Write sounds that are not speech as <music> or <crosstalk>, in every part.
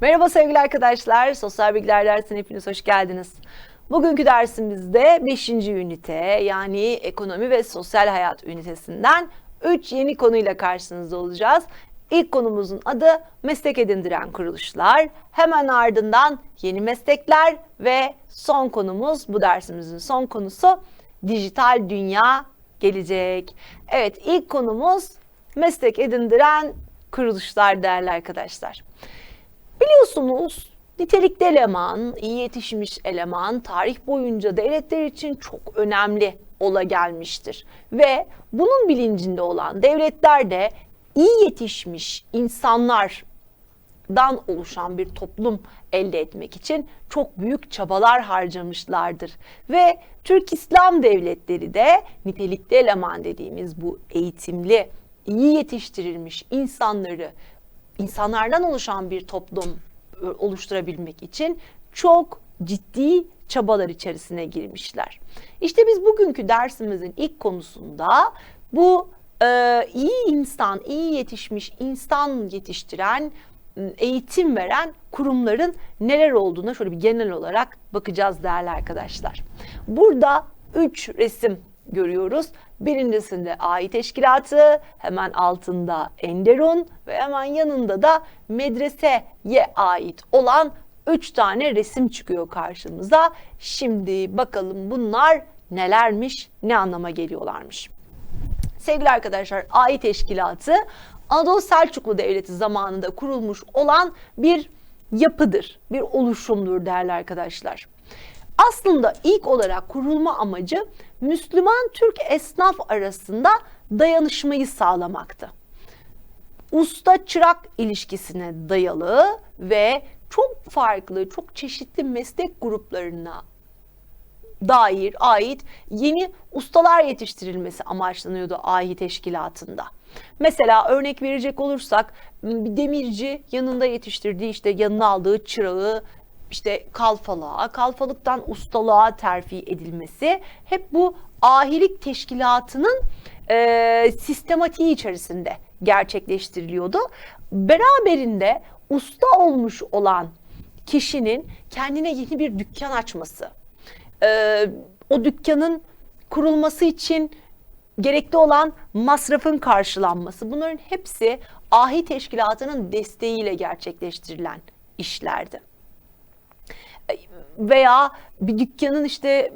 Merhaba sevgili arkadaşlar. Sosyal Bilgiler dersine hepiniz hoş geldiniz. Bugünkü dersimizde 5. ünite yani ekonomi ve sosyal hayat ünitesinden 3 yeni konuyla karşınızda olacağız. İlk konumuzun adı meslek edindiren kuruluşlar. Hemen ardından yeni meslekler ve son konumuz bu dersimizin son konusu dijital dünya gelecek. Evet ilk konumuz meslek edindiren kuruluşlar değerli arkadaşlar. Biliyorsunuz nitelikli eleman, iyi yetişmiş eleman tarih boyunca devletler için çok önemli ola gelmiştir. Ve bunun bilincinde olan devletler de iyi yetişmiş insanlardan oluşan bir toplum elde etmek için çok büyük çabalar harcamışlardır. Ve Türk İslam devletleri de nitelikli eleman dediğimiz bu eğitimli, iyi yetiştirilmiş insanları insanlardan oluşan bir toplum e, oluşturabilmek için çok ciddi çabalar içerisine girmişler. İşte biz bugünkü dersimizin ilk konusunda bu e, iyi insan, iyi yetişmiş insan yetiştiren, eğitim veren kurumların neler olduğuna şöyle bir genel olarak bakacağız değerli arkadaşlar. Burada üç resim görüyoruz. Birincisinde AI teşkilatı, hemen altında Enderun ve hemen yanında da medreseye ait olan 3 tane resim çıkıyor karşımıza. Şimdi bakalım bunlar nelermiş, ne anlama geliyorlarmış. Sevgili arkadaşlar, AI teşkilatı Anadolu Selçuklu Devleti zamanında kurulmuş olan bir yapıdır, bir oluşumdur değerli arkadaşlar. Aslında ilk olarak kurulma amacı Müslüman Türk esnaf arasında dayanışmayı sağlamaktı. Usta çırak ilişkisine dayalı ve çok farklı, çok çeşitli meslek gruplarına dair ait yeni ustalar yetiştirilmesi amaçlanıyordu ahi teşkilatında. Mesela örnek verecek olursak bir demirci yanında yetiştirdiği işte yanına aldığı çırağı işte kalfalığa, kalfalıktan ustalığa terfi edilmesi hep bu ahilik teşkilatının e, sistematiği içerisinde gerçekleştiriliyordu. Beraberinde usta olmuş olan kişinin kendine yeni bir dükkan açması, e, o dükkanın kurulması için gerekli olan masrafın karşılanması bunların hepsi ahi teşkilatının desteğiyle gerçekleştirilen işlerdi veya bir dükkanın işte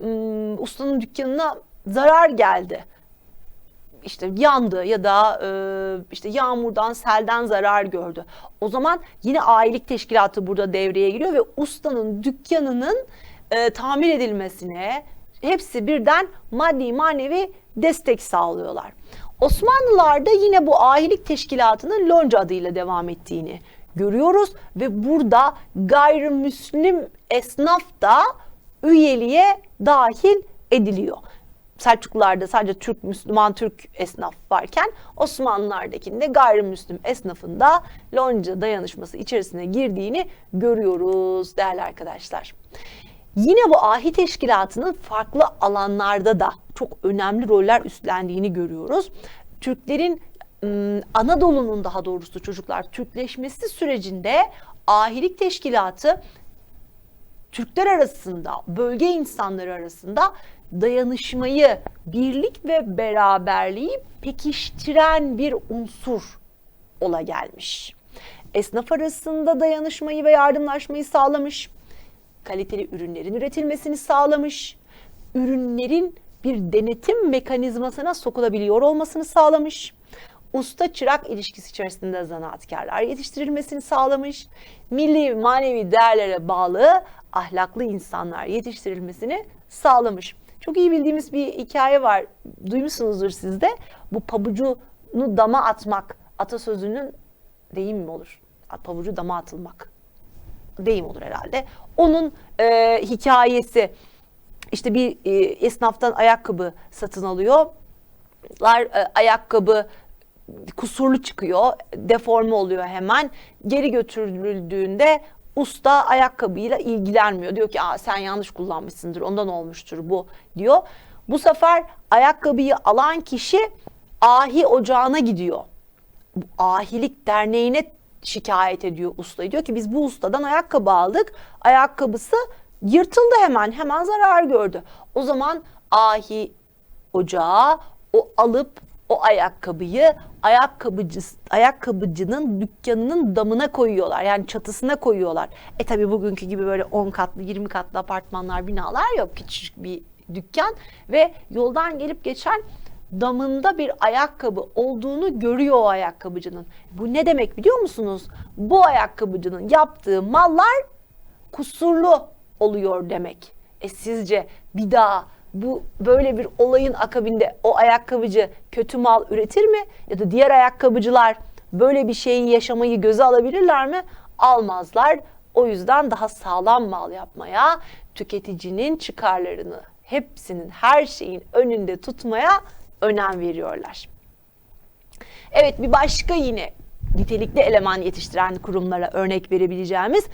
ustanın dükkanına zarar geldi. İşte yandı ya da işte yağmurdan, selden zarar gördü. O zaman yine ailelik teşkilatı burada devreye giriyor ve ustanın dükkanının tamir edilmesine hepsi birden maddi manevi destek sağlıyorlar. Osmanlılarda yine bu ahilik teşkilatının lonca adıyla devam ettiğini görüyoruz ve burada gayrimüslim esnaf da üyeliğe dahil ediliyor. Selçuklularda sadece Türk Müslüman Türk esnaf varken Osmanlılardakinde gayrimüslim esnafında lonca dayanışması içerisine girdiğini görüyoruz değerli arkadaşlar. Yine bu ahi teşkilatının farklı alanlarda da çok önemli roller üstlendiğini görüyoruz. Türklerin Anadolu'nun daha doğrusu çocuklar Türkleşmesi sürecinde ahilik teşkilatı Türkler arasında, bölge insanları arasında dayanışmayı, birlik ve beraberliği pekiştiren bir unsur ola gelmiş. Esnaf arasında dayanışmayı ve yardımlaşmayı sağlamış, kaliteli ürünlerin üretilmesini sağlamış, ürünlerin bir denetim mekanizmasına sokulabiliyor olmasını sağlamış usta çırak ilişkisi içerisinde zanaatkarlar yetiştirilmesini sağlamış, milli manevi değerlere bağlı ahlaklı insanlar yetiştirilmesini sağlamış. Çok iyi bildiğimiz bir hikaye var. Duymuşsunuzdur siz de. Bu pabucunu dama atmak atasözünün deyim mi olur? Pabucu dama atılmak. Deyim olur herhalde. Onun e, hikayesi işte bir e, esnaftan ayakkabı satın alıyorlar. E, ayakkabı kusurlu çıkıyor, deforme oluyor hemen. Geri götürüldüğünde usta ayakkabıyla ilgilenmiyor. Diyor ki Aa, sen yanlış kullanmışsındır ondan olmuştur bu diyor. Bu sefer ayakkabıyı alan kişi ahi ocağına gidiyor. Ahilik derneğine şikayet ediyor ustayı. Diyor ki biz bu ustadan ayakkabı aldık. Ayakkabısı yırtıldı hemen. Hemen zarar gördü. O zaman ahi ocağı o alıp o ayakkabıyı ayakkabıcı ayakkabıcının dükkanının damına koyuyorlar. Yani çatısına koyuyorlar. E tabi bugünkü gibi böyle 10 katlı 20 katlı apartmanlar binalar yok. Küçük bir dükkan ve yoldan gelip geçen damında bir ayakkabı olduğunu görüyor o ayakkabıcının. Bu ne demek biliyor musunuz? Bu ayakkabıcının yaptığı mallar kusurlu oluyor demek. E sizce bir daha bu böyle bir olayın akabinde o ayakkabıcı kötü mal üretir mi? Ya da diğer ayakkabıcılar böyle bir şeyi yaşamayı göze alabilirler mi? Almazlar. O yüzden daha sağlam mal yapmaya, tüketicinin çıkarlarını hepsinin her şeyin önünde tutmaya önem veriyorlar. Evet bir başka yine nitelikli eleman yetiştiren kurumlara örnek verebileceğimiz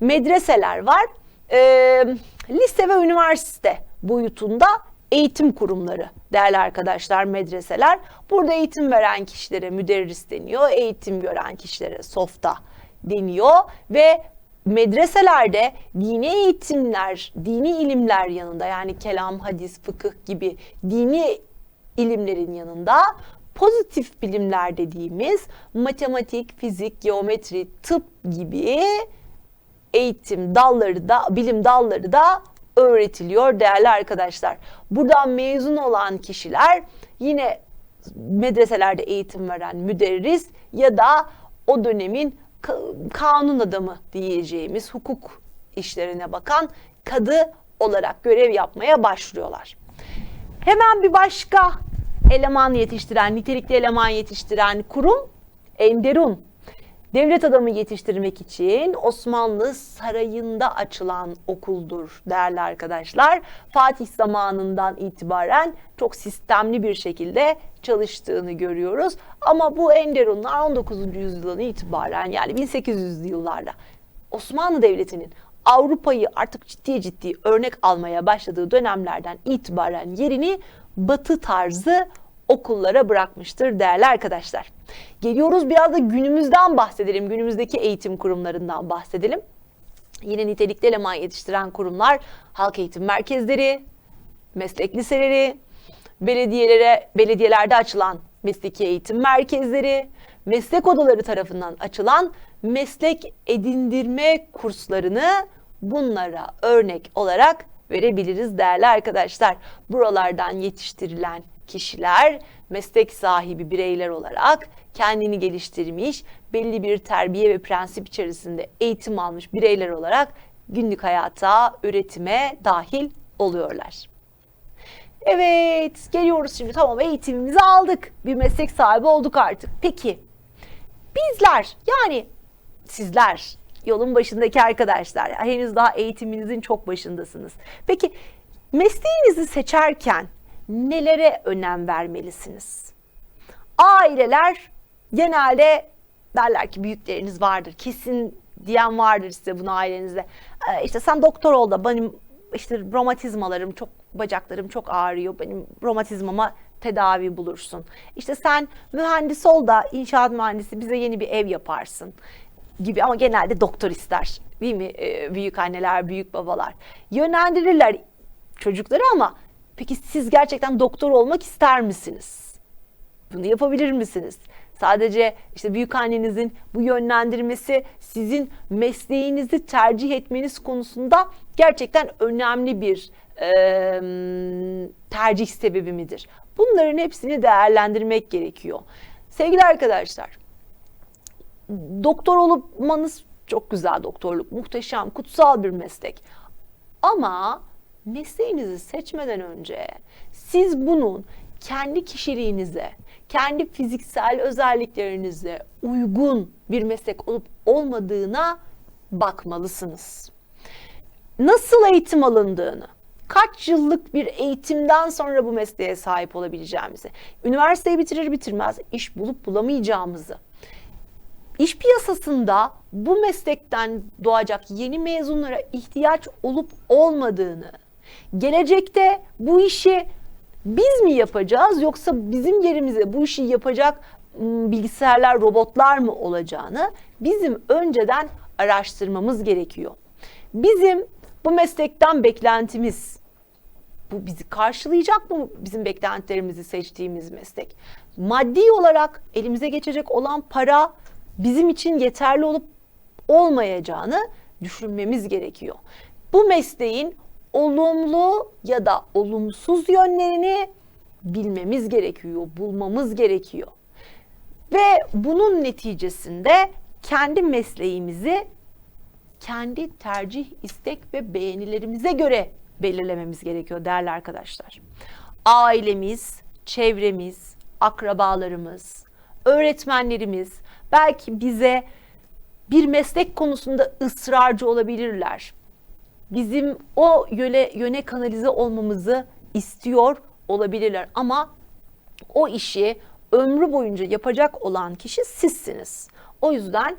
medreseler var. Ee, lise ve üniversite boyutunda eğitim kurumları değerli arkadaşlar medreseler. Burada eğitim veren kişilere müderris deniyor, eğitim gören kişilere softa deniyor ve medreselerde dini eğitimler, dini ilimler yanında yani kelam, hadis, fıkıh gibi dini ilimlerin yanında pozitif bilimler dediğimiz matematik, fizik, geometri, tıp gibi eğitim dalları da, bilim dalları da öğretiliyor değerli arkadaşlar. Buradan mezun olan kişiler yine medreselerde eğitim veren müderris ya da o dönemin kanun adamı diyeceğimiz hukuk işlerine bakan kadı olarak görev yapmaya başlıyorlar. Hemen bir başka eleman yetiştiren, nitelikli eleman yetiştiren kurum Enderun. Devlet adamı yetiştirmek için Osmanlı sarayında açılan okuldur değerli arkadaşlar. Fatih zamanından itibaren çok sistemli bir şekilde çalıştığını görüyoruz. Ama bu Enderunlar 19. yüzyıldan itibaren yani 1800'lü yıllarda Osmanlı Devleti'nin Avrupa'yı artık ciddi ciddi örnek almaya başladığı dönemlerden itibaren yerini batı tarzı okullara bırakmıştır değerli arkadaşlar. Geliyoruz biraz da günümüzden bahsedelim. Günümüzdeki eğitim kurumlarından bahsedelim. Yine nitelikli eleman yetiştiren kurumlar halk eğitim merkezleri, meslek liseleri, belediyelere belediyelerde açılan mesleki eğitim merkezleri, meslek odaları tarafından açılan meslek edindirme kurslarını bunlara örnek olarak verebiliriz değerli arkadaşlar. Buralardan yetiştirilen kişiler meslek sahibi bireyler olarak kendini geliştirmiş, belli bir terbiye ve prensip içerisinde eğitim almış bireyler olarak günlük hayata, üretime dahil oluyorlar. Evet, geliyoruz şimdi. Tamam eğitimimizi aldık. Bir meslek sahibi olduk artık. Peki bizler yani sizler yolun başındaki arkadaşlar henüz daha eğitiminizin çok başındasınız. Peki mesleğinizi seçerken nelere önem vermelisiniz? Aileler genelde derler ki büyükleriniz vardır. Kesin diyen vardır size bunu ailenizde. Ee, işte sen doktor ol da benim işte romatizmalarım çok bacaklarım çok ağrıyor. Benim romatizmama tedavi bulursun. İşte sen mühendis ol da inşaat mühendisi bize yeni bir ev yaparsın gibi ama genelde doktor ister. Değil mi? Ee, büyük anneler, büyük babalar. Yönlendirirler çocukları ama peki siz gerçekten doktor olmak ister misiniz? Bunu yapabilir misiniz? Sadece işte büyük annenizin bu yönlendirmesi sizin mesleğinizi tercih etmeniz konusunda gerçekten önemli bir e, tercih sebebi midir? Bunların hepsini değerlendirmek gerekiyor. Sevgili arkadaşlar, doktor olmanız çok güzel doktorluk, muhteşem, kutsal bir meslek. Ama mesleğinizi seçmeden önce siz bunun kendi kişiliğinize, kendi fiziksel özelliklerinize uygun bir meslek olup olmadığına bakmalısınız. Nasıl eğitim alındığını, kaç yıllık bir eğitimden sonra bu mesleğe sahip olabileceğimizi, üniversiteyi bitirir bitirmez iş bulup bulamayacağımızı, İş piyasasında bu meslekten doğacak yeni mezunlara ihtiyaç olup olmadığını, gelecekte bu işi biz mi yapacağız yoksa bizim yerimize bu işi yapacak m, bilgisayarlar, robotlar mı olacağını bizim önceden araştırmamız gerekiyor. Bizim bu meslekten beklentimiz bu bizi karşılayacak mı bizim beklentilerimizi seçtiğimiz meslek? Maddi olarak elimize geçecek olan para bizim için yeterli olup olmayacağını düşünmemiz gerekiyor. Bu mesleğin olumlu ya da olumsuz yönlerini bilmemiz gerekiyor, bulmamız gerekiyor. Ve bunun neticesinde kendi mesleğimizi kendi tercih, istek ve beğenilerimize göre belirlememiz gerekiyor değerli arkadaşlar. Ailemiz, çevremiz, akrabalarımız, öğretmenlerimiz belki bize bir meslek konusunda ısrarcı olabilirler. Bizim o yöne, yöne kanalize olmamızı istiyor olabilirler ama o işi ömrü boyunca yapacak olan kişi sizsiniz. O yüzden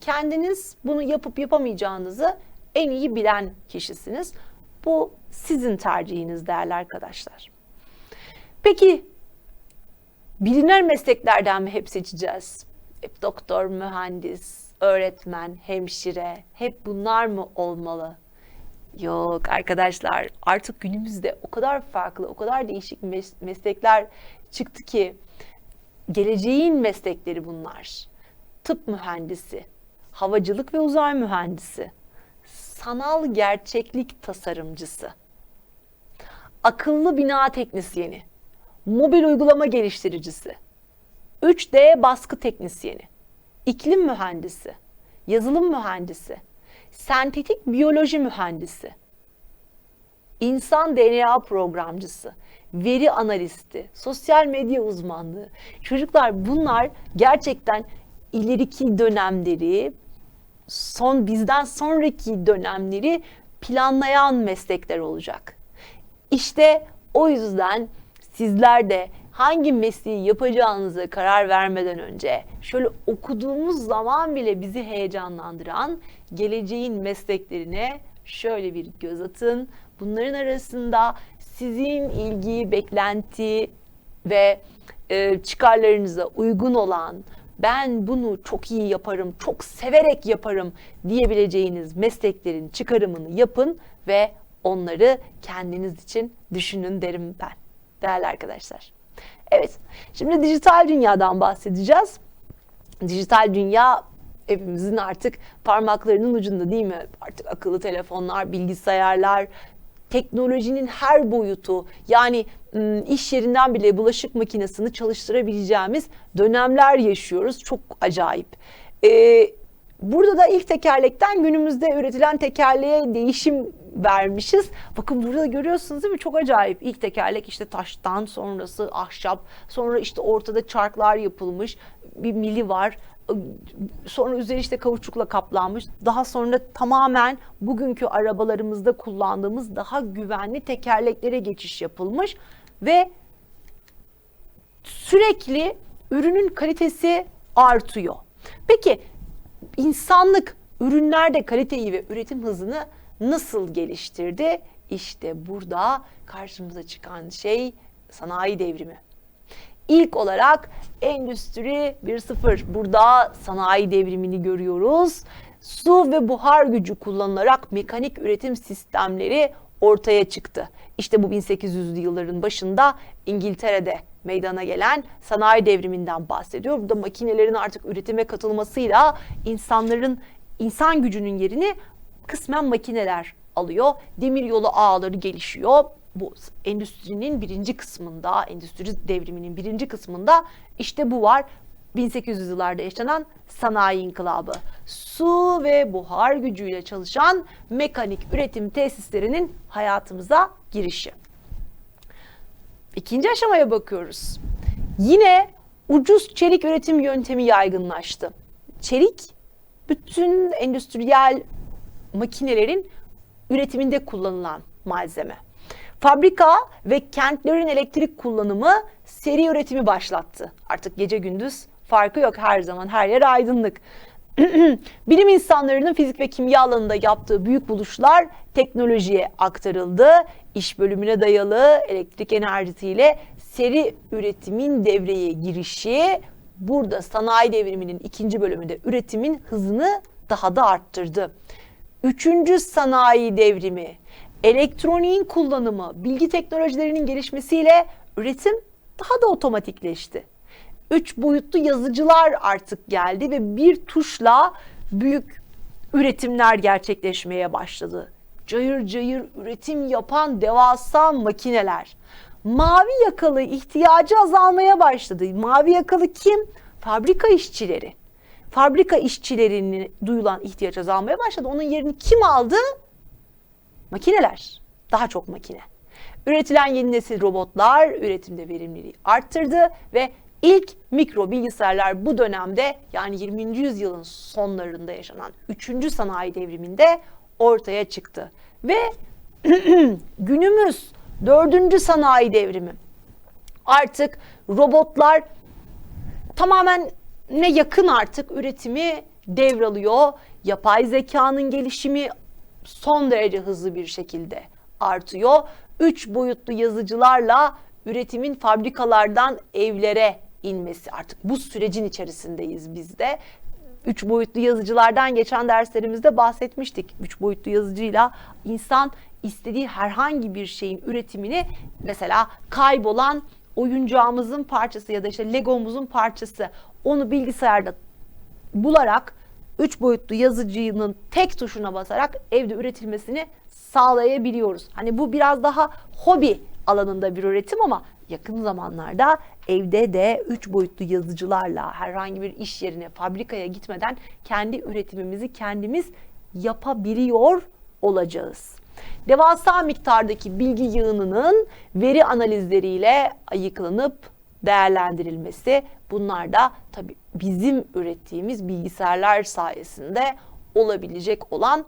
kendiniz bunu yapıp yapamayacağınızı en iyi bilen kişisiniz. Bu sizin tercihiniz değerli arkadaşlar. Peki bilinen mesleklerden mi hep seçeceğiz? Hep doktor, mühendis, öğretmen, hemşire hep bunlar mı olmalı? Yok arkadaşlar artık günümüzde o kadar farklı, o kadar değişik mes- meslekler çıktı ki geleceğin meslekleri bunlar. Tıp mühendisi, havacılık ve uzay mühendisi, sanal gerçeklik tasarımcısı, akıllı bina teknisyeni, mobil uygulama geliştiricisi, 3D baskı teknisyeni, iklim mühendisi, yazılım mühendisi, sentetik biyoloji mühendisi, insan DNA programcısı, veri analisti, sosyal medya uzmanlığı. Çocuklar bunlar gerçekten ileriki dönemleri, son bizden sonraki dönemleri planlayan meslekler olacak. İşte o yüzden sizler de hangi mesleği yapacağınıza karar vermeden önce şöyle okuduğumuz zaman bile bizi heyecanlandıran geleceğin mesleklerine şöyle bir göz atın. Bunların arasında sizin ilgi, beklenti ve e, çıkarlarınıza uygun olan ben bunu çok iyi yaparım, çok severek yaparım diyebileceğiniz mesleklerin çıkarımını yapın ve onları kendiniz için düşünün derim ben. Değerli arkadaşlar. Evet, şimdi dijital dünyadan bahsedeceğiz. Dijital dünya hepimizin artık parmaklarının ucunda değil mi? Artık akıllı telefonlar, bilgisayarlar, teknolojinin her boyutu yani iş yerinden bile bulaşık makinesini çalıştırabileceğimiz dönemler yaşıyoruz. Çok acayip. Ee, burada da ilk tekerlekten günümüzde üretilen tekerleğe değişim vermişiz. Bakın burada görüyorsunuz değil mi? Çok acayip. İlk tekerlek işte taştan sonrası ahşap. Sonra işte ortada çarklar yapılmış. Bir mili var sonra üzeri işte kauçukla kaplanmış. Daha sonra tamamen bugünkü arabalarımızda kullandığımız daha güvenli tekerleklere geçiş yapılmış ve sürekli ürünün kalitesi artıyor. Peki insanlık ürünlerde kaliteyi ve üretim hızını nasıl geliştirdi? İşte burada karşımıza çıkan şey sanayi devrimi. İlk olarak Endüstri 1.0. Burada sanayi devrimini görüyoruz. Su ve buhar gücü kullanılarak mekanik üretim sistemleri ortaya çıktı. İşte bu 1800'lü yılların başında İngiltere'de meydana gelen sanayi devriminden bahsediyor. Burada makinelerin artık üretime katılmasıyla insanların insan gücünün yerini kısmen makineler alıyor. Demir yolu ağları gelişiyor bu endüstrinin birinci kısmında, endüstri devriminin birinci kısmında işte bu var. 1800 yıllarda yaşanan sanayi inkılabı. Su ve buhar gücüyle çalışan mekanik üretim tesislerinin hayatımıza girişi. İkinci aşamaya bakıyoruz. Yine ucuz çelik üretim yöntemi yaygınlaştı. Çelik bütün endüstriyel makinelerin üretiminde kullanılan malzeme. Fabrika ve kentlerin elektrik kullanımı seri üretimi başlattı. Artık gece gündüz farkı yok her zaman her yer aydınlık. <clears throat> Bilim insanlarının fizik ve kimya alanında yaptığı büyük buluşlar teknolojiye aktarıldı. İş bölümüne dayalı elektrik enerjisiyle seri üretimin devreye girişi burada sanayi devriminin ikinci bölümünde üretimin hızını daha da arttırdı. Üçüncü sanayi devrimi, elektroniğin kullanımı, bilgi teknolojilerinin gelişmesiyle üretim daha da otomatikleşti. Üç boyutlu yazıcılar artık geldi ve bir tuşla büyük üretimler gerçekleşmeye başladı. Cayır cayır üretim yapan devasa makineler. Mavi yakalı ihtiyacı azalmaya başladı. Mavi yakalı kim? Fabrika işçileri. Fabrika işçilerinin duyulan ihtiyaç azalmaya başladı. Onun yerini kim aldı? Makineler. Daha çok makine. Üretilen yeni nesil robotlar üretimde verimliliği arttırdı ve ilk mikro bilgisayarlar bu dönemde yani 20. yüzyılın sonlarında yaşanan 3. sanayi devriminde ortaya çıktı. Ve <clears throat> günümüz 4. sanayi devrimi. Artık robotlar tamamen ne yakın artık üretimi devralıyor. Yapay zekanın gelişimi son derece hızlı bir şekilde artıyor. Üç boyutlu yazıcılarla üretimin fabrikalardan evlere inmesi artık bu sürecin içerisindeyiz biz de. Üç boyutlu yazıcılardan geçen derslerimizde bahsetmiştik. Üç boyutlu yazıcıyla insan istediği herhangi bir şeyin üretimini mesela kaybolan oyuncağımızın parçası ya da işte Legomuzun parçası onu bilgisayarda bularak üç boyutlu yazıcının tek tuşuna basarak evde üretilmesini sağlayabiliyoruz. Hani bu biraz daha hobi alanında bir üretim ama yakın zamanlarda evde de üç boyutlu yazıcılarla herhangi bir iş yerine, fabrikaya gitmeden kendi üretimimizi kendimiz yapabiliyor olacağız. Devasa miktardaki bilgi yığınının veri analizleriyle ayıklanıp değerlendirilmesi bunlar da tabii bizim ürettiğimiz bilgisayarlar sayesinde olabilecek olan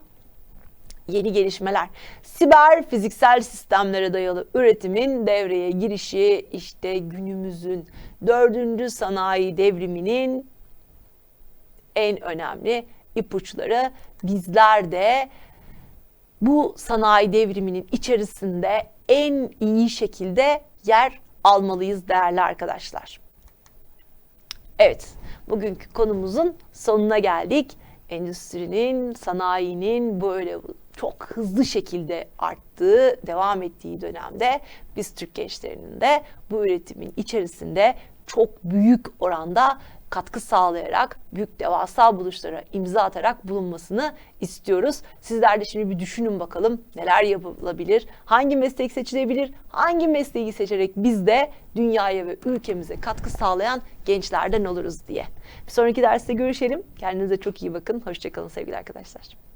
yeni gelişmeler. Siber fiziksel sistemlere dayalı üretimin devreye girişi işte günümüzün dördüncü sanayi devriminin en önemli ipuçları. Bizler de bu sanayi devriminin içerisinde en iyi şekilde yer almalıyız değerli arkadaşlar. Evet, bugünkü konumuzun sonuna geldik. Endüstrinin, sanayinin böyle çok hızlı şekilde arttığı, devam ettiği dönemde biz Türk gençlerinin de bu üretimin içerisinde çok büyük oranda katkı sağlayarak büyük devasa buluşlara imza atarak bulunmasını istiyoruz. Sizler de şimdi bir düşünün bakalım neler yapılabilir, hangi meslek seçilebilir, hangi mesleği seçerek biz de dünyaya ve ülkemize katkı sağlayan gençlerden oluruz diye. Bir sonraki derste görüşelim. Kendinize çok iyi bakın. Hoşçakalın sevgili arkadaşlar.